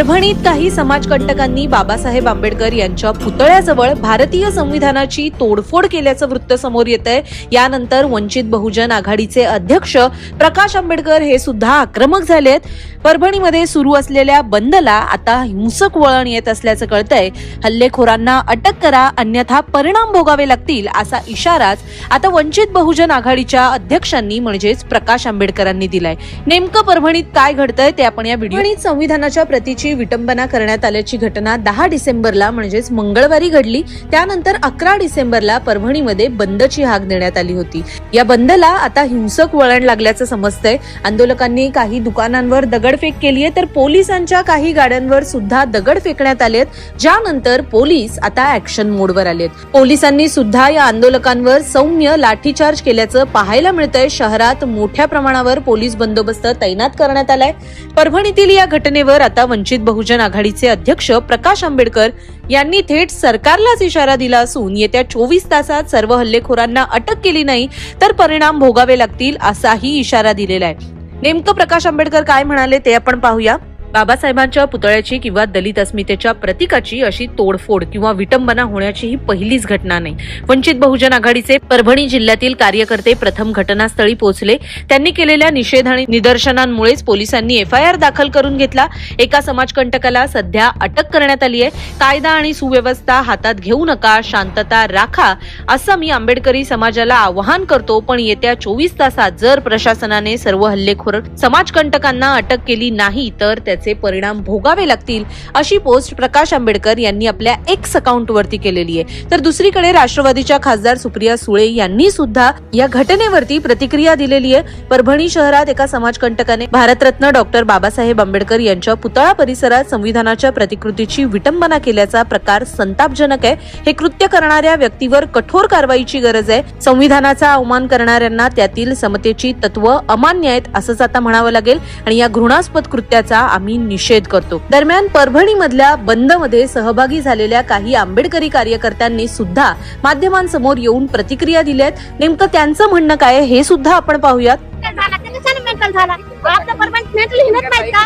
परभणीत काही समाजकंटकांनी बाबासाहेब आंबेडकर यांच्या पुतळ्याजवळ भारतीय संविधानाची तोडफोड केल्याचं वृत्त समोर येत आहे यानंतर वंचित बहुजन आघाडीचे अध्यक्ष प्रकाश आंबेडकर हे सुद्धा आक्रमक झालेत. परभणीमध्ये सुरू असलेल्या बंदला आता हिंसक वळण येत असल्याचं कळतंय. हल्लेखोरांना अटक करा अन्यथा परिणाम भोगावे लागतील असा इशाराच आता वंचित बहुजन आघाडीच्या अध्यक्षांनी म्हणजेच प्रकाश आंबेडकरांनी दिलाय. नेमकं परभणीत काय घडतंय ते आपण या व्हिडिओ संविधानाच्या प्रतीची विटंबना करण्यात आल्याची घटना दहा डिसेंबरला म्हणजेच मंगळवारी घडली. त्यानंतर अकरा डिसेंबरला परभणीमध्ये बंदची हाक देण्यात आली होती. या बंदला आता हिंसक वळण लागल्याचं समजतंय. आंदोलकांनी काही दुकानांवर दगडफेक केली आहे तर पोलिसांच्या काही गाड्यांवर सुद्धा दगड फेकण्यात आलेत. ज्यानंतर पोलीस आता ऍक्शन मोडवर आलेत. पोलिसांनी सुद्धा या आंदोलकांवर सौम्य लाठीचार्ज केल्याचं पाहायला मिळतंय. शहरात मोठ्या प्रमाणावर पोलीस बंदोबस्त तैनात करण्यात आलाय. परभणीतील या घटनेवर आता वंचित बहुजन आघाडीचे अध्यक्ष प्रकाश आंबेडकर यांनी थेट सरकारलाच इशारा दिला असून येत्या चोवीस तासात सर्व हल्लेखोरांना अटक केली नाही तर परिणाम भोगावे लागतील असाही इशारा दिलेला आहे. नेमकं प्रकाश आंबेडकर काय म्हणाले ते आपण पाहूया. बाबासाहेबांच्या पुतळ्याची किंवा दलित अस्मितेच्या प्रतीकाची अशी तोडफोड किंवा विटंबना होण्याची ही पहिलीच घटना नाही. वंचित बहुजन आघाडीचे परभणी जिल्ह्यातील कार्यकर्ते प्रथम घटनास्थळी पोहोचले. त्यांनी केलेल्या निषेध आणि निदर्शनांमुळेच पोलिसांनी एफआयआर दाखल करून घेतला. एका समाजकंटकाला सध्या अटक करण्यात आली आहे. कायदा आणि सुव्यवस्था हातात घेऊ नका शांतता राखा असं मी आंबेडकरी समाजाला आवाहन करतो. पण येत्या चोवीस तासात जर प्रशासनाने सर्व हल्लेखोर समाजकंटकांना अटक केली नाही तर त्याचे परिणाम भोगावे लागतील अशी पोस्ट प्रकाश आंबेडकर यांनी आपल्या एक्स अकाउंट वरती केलेली आहे. तर दुसरीकडे राष्ट्रवादीच्या खासदार सुप्रिया सुळे यांनी सुद्धा या घटनेवरती प्रतिक्रिया दिलेली आहे. परभणी शहरात एका समाजकंटकाने भारतरत्न डॉक्टर बाबासाहेब आंबेडकर यांच्या पुतळा परिसरात संविधानाच्या प्रतिकृतीची विटंबना केल्याचा प्रकार संतापजनक आहे. हे कृत्य करणाऱ्या व्यक्तीवर कठोर कारवाईची गरज आहे. संविधानाचा अवमान करणाऱ्यांना त्यातील समतेची तत्व अमान्य आहेत असंच आता म्हणावं लागेल. आणि या घृणास्पद कृत्याचा आम्ही निषेध करतो दरम्यान परभणी मधल्या बंदमध्ये सहभागी झालेल्या काही आंबेडकरी कार्यकर्त्यांनी सुद्धा माध्यमांसमोर येऊन प्रतिक्रिया दिल्यात नेमकं त्यांचं म्हणणं काय हे सुद्धा आपण पाहूयात झाला मेंटल आपलं मेंटल हिनत नाही का?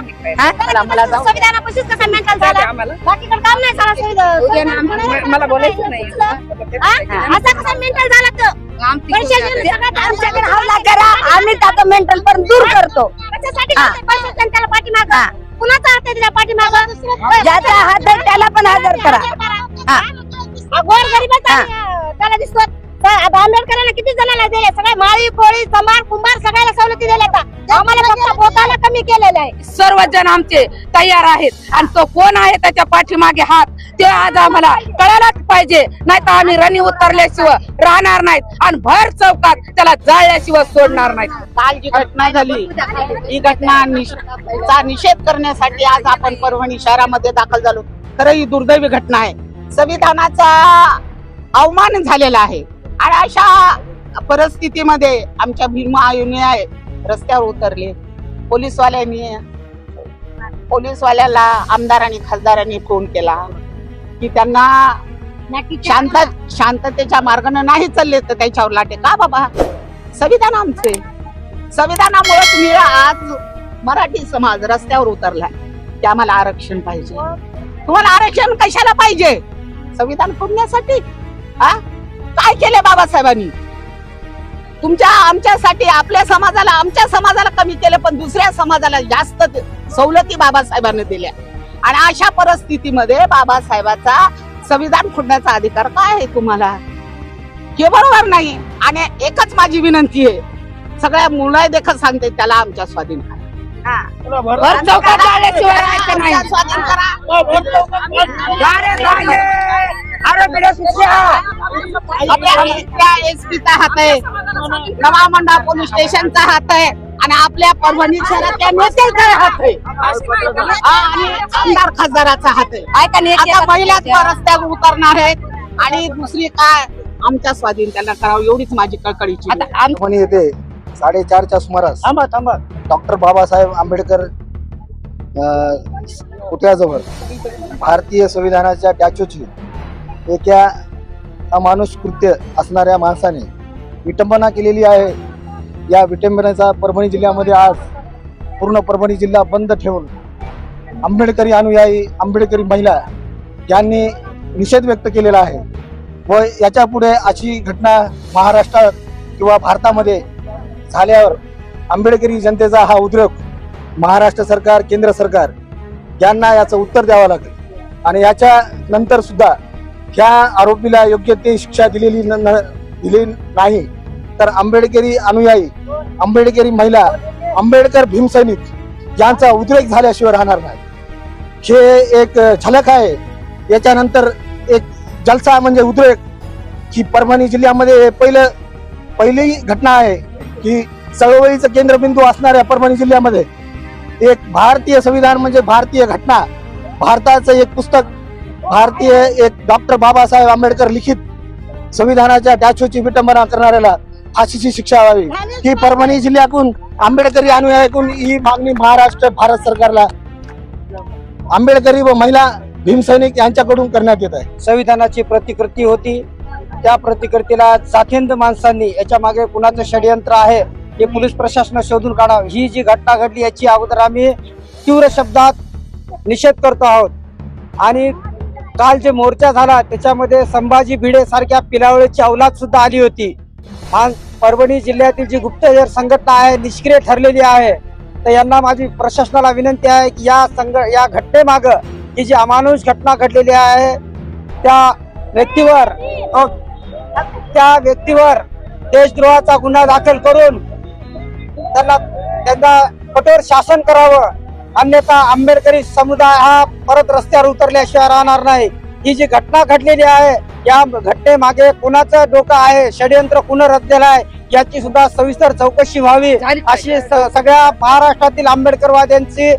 त्याला आम्हाला जाऊ. संविधानापाशीच कसा मेंटल झाला आम्हाला. बाकीकडे काम नाही झाला उद्या ना आम्हाला- मला बोलायचं नाही. असा कसा मेंटल झाला तो पैसे घेऊन सगळ्यात आमच्याकडे हल्ला करा आम्ही त्याचं मेंटल पण दूर करतो त्याला पाठीमाग कुणाचा अर्थ आहे त्याच्या पाठीमाग? ज्याचा हात आहे त्याला पण हजर करा. हा. गोर गरीबाचा त्याला दिसतो आता आंबेडकरांना किती जणांना दिले? सगळे माळी कोळी समार कुंभार सगळ्याला सवलती दिल्या का आम्हाला फक्त बोटाला कमी केलेलं आहे. सर्वजण आमचे तयार आहेत आणि तो कोण आहे त्याच्या पाठीमागे हात ते आज आम्हाला कळायलाच पाहिजे. नाही तर आम्ही रणी उतरल्याशिवाय राहणार नाहीत आणि भर चौकात त्याला जाळल्याशिवाय सोडणार नाहीत. काल जी घटना झाली ही घटना निष- चा निषेध करण्यासाठी आज आपण परभणी शहरामध्ये दाखल झालो. खरं ही दुर्दैवी घटना आहे. संविधानाचा अवमान झालेला आहे. आणि अशा परिस्थितीमध्ये आमच्या भीमा आहे. रस्त्यावर उतरले. पोलीसवाल्यांनी पोलीसवाल्याला आमदारांनी खासदारांनी फोन केला. की त्यांना शांत शांततेच्या मार्गाने नाही चालले तर त्याच्यावर लाटे. का बाबा? संविधान आमचे. संविधानामुळे तुम्ही आज मराठी समाज रस्त्यावर उतरलाय. की आम्हाला आरक्षण पाहिजे. तुम्हाला आरक्षण कशाला पाहिजे? संविधान फोडण्यासाठी हा काय केले बाबासाहेबांनी? तुमच्या आमच्यासाठी आपल्या समाजाला आमच्या समाजाला कमी केलं पण दुसऱ्या समाजाला जास्त सवलती बाबासाहेबांनी दिल्या. आणि अशा परिस्थितीमध्ये बाबासाहेबाचा संविधान फोडण्याचा अधिकार काय आहे तुम्हाला? हे बरोबर नाही. आणि एकच माझी विनंती आहे. सगळ्या मुलं देखत सांगते त्याला आमच्या स्वाधीन करा. नवा मंडळ पोलीस स्टेशनचा हात आहे आणि आपल्या परभणी शहरातल्या नेत्याचा हात आहे? हा, आणि आमदार खासदाराचा हात आहे. आता महिलाच रस्त्यावर उतरणार आहेत आणि दुसरी काय? आमच्या स्वाधीन त्यांना करावं एवढीच माझी कळकळीची. येथे साडेचारच्या सुमारास थांबा थांबा. डॉक्टर बाबासाहेब आंबेडकर अ, पुतळ्याजवळ भारतीय संविधानाच्या टॅचूची एका अमानुष कृत्य असणाऱ्या माणसाने विटंबना केलेली आहे. या विटंबनेचा परभणी जिल्ह्यामध्ये आज पूर्ण परभणी जिल्हा बंद ठेवून आंबेडकरी अनुयायी आंबेडकरी महिला यांनी निषेध व्यक्त केलेला आहे. व याच्यापुढे अशी घटना महाराष्ट्रात किंवा भारतामध्ये झाल्यावर आंबेडकरी जनतेचा हा उद्रेक महाराष्ट्र सरकार केंद्र सरकार यांना याचं उत्तर द्यावं लागेल. आणि याच्या नंतर सुद्धा ह्या आरोपीला योग्य ते शिक्षा दिलेली न- न- दिली नाही तर आंबेडकरी अनुयायी आंबेडकरी महिला आंबेडकर भीमसैनिक यांचा उद्रेक झाल्याशिवाय राहणार नाही. हे एक झलक आहे. याच्यानंतर एक जलसा म्हणजे उद्रेक ही परभणी जिल्ह्यामध्ये पहिलं पहिली घटना आहे की चळवळीचं केंद्रबिंदू असणाऱ्या परभणी जिल्ह्यामध्ये एक भारतीय संविधान म्हणजे भारतीय घटना भारताचं एक पुस्तक भारतीय एक डॉक्टर बाबासाहेब आंबेडकर लिखित संविधानाच्या टॅचोची विटंबना करणाऱ्याला फाशीची शिक्षा व्हावी. ही परभणी जिल्ह्यातून आंबेडकरी अनुयायकून ही मागणी महाराष्ट्र भारत सरकारला आंबेडकरी व महिला भीमसैनिक यांच्याकडून करण्यात येत आहे. संविधानाची प्रतिकृती होती. त्या प्रतिकृतीला साथींद माणसांनी याच्या मागे कुणाचं षडयंत्र आहे हे पोलीस प्रशासन शोधून काढावं. ही जी घटना घडली याची अगोदर आम्ही तीव्र शब्दात निषेध करतो आहोत. आणि काल जे मोर्चा झाला त्याच्यामध्ये संभाजी भिडे सारख्या पिलावळीची अवलाद सुद्धा आली होती. आज परभणी जिल्ह्यातील जी गुप्तहेर संघटना आहे निष्क्रिय ठरलेली आहे तर यांना माझी प्रशासनाला विनंती आहे की या संघ या घटनेमाग ही जी अमानुष घटना घडलेली आहे त्या व्यक्तीवर अ, त्या व्यक्तीवर देशद्रोहाचा गुन्हा दाखल करून त्यांना त्यांना कठोर शासन करावं. अन्यथा आंबेडकरी समुदाय हा परत रस्त्यावर उतरल्याशिवाय राहणार नाही. ही जी घटना घडलेली आहे या घटनेमागे कुणाचं डोकं आहे षडयंत्र कुण रचलेलं आहे याची सुद्धा सविस्तर चौकशी व्हावी अशी सगळ्या महाराष्ट्रातील आंबेडकरवाद्यांची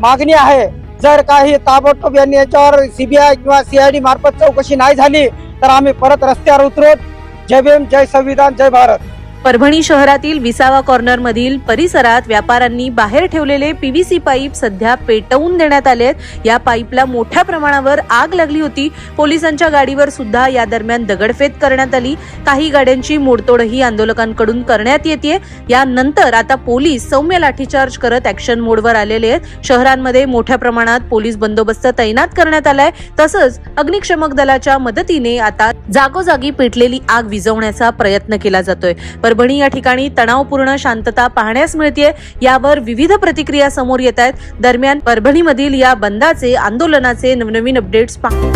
मागणी आहे. जर काही ताबडतोब यांनी याच्यावर सीबीआय किंवा सीआयडी मार्फत चौकशी नाही झाली तर आम्ही परत रस्त्यावर उतरत जय भीम जय संविधान जय भारत. परभणी शहरातील विसावा कॉर्नर मधील परिसरात व्यापाऱ्यांनी बाहेर ठेवलेले पीव्हीसी पाईप सध्या पेटवून देण्यात आले आहेत. या पाईपला मोठ्या प्रमाणावर आग लागली होती. पोलिसांच्या गाडीवर सुद्धा या दरम्यान दगडफेक करण्यात आली. काही गाड्यांची मोडतोडही आंदोलकांकडून करण्यात येते यानंतर आता पोलीस सौम्य लाठीचार्ज करत ऍक्शन मोडवर आलेले आहेत. शहरांमध्ये मोठ्या प्रमाणात पोलीस बंदोबस्त तैनात करण्यात आलाय. तसंच अग्निशमक दलाच्या मदतीने आता जागोजागी पेटलेली आग विझवण्याचा प्रयत्न केला जातोय. परभणी या ठिकाणी तणावपूर्ण शांतता पाहण्यास मिळते यावर विविध प्रतिक्रिया समोर येत आहेत. दरम्यान परभणीमधील या बंदाचे आंदोलनाचे नवनवीन अपडेट्स पाहू.